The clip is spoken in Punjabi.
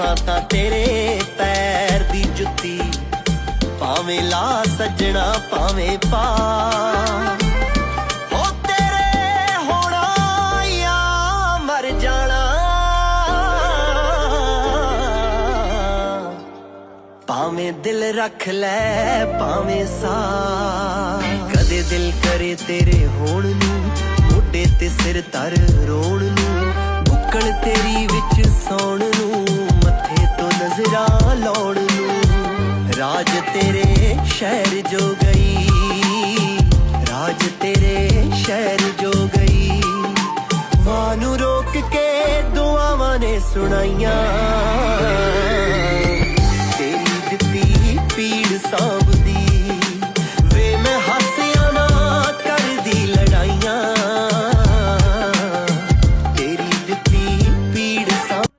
ਪਾਸਾਂ ਤਾਂ ਤੇਰੇ ਪੈਰ ਦੀ ਜੁੱਤੀ ਭਾਵੇਂ ਲਾ ਸੱਜਣਾ, ਭਾਵੇਂ ਪਾ। ਹੋ ਤੇਰੇ ਹੋਣਾ ਜਾਂ ਮਰ ਜਾਣਾ। ਭਾਵੇਂ ਦਿਲ ਰੱਖ ਲੈ, ਭਾਵੇਂ ਸਾ। ਕਦੇ ਦਿਲ ਕਰੇ ਤੇਰੇ ਹੋਣ ਨੂੰ, ਮੋਢੇ ਤੇ ਸਿਰ ਧਰ ਰੋਣ ਨੂੰ। ਬੁੱਕਲ ਤੇਰੀ ਵਿੱਚ ਸੌਣ ਨਜ਼ਰਾਂ ਲਾਉਣ ਨੂੰ, ਰਾਜ ਤੇਰੇ ਸ਼ਹਿਰ ਜੋ ਗਈ। ਰਾਜ ਤੇਰੇ ਸ਼ਹਿਰ ਜੋ ਗਈ। ਮਾਂ ਨੂੰ ਰੋਕ ਕੇ ਦੁਆਵਾਂ ਨੇ ਸੁਣਾਈਆਂ।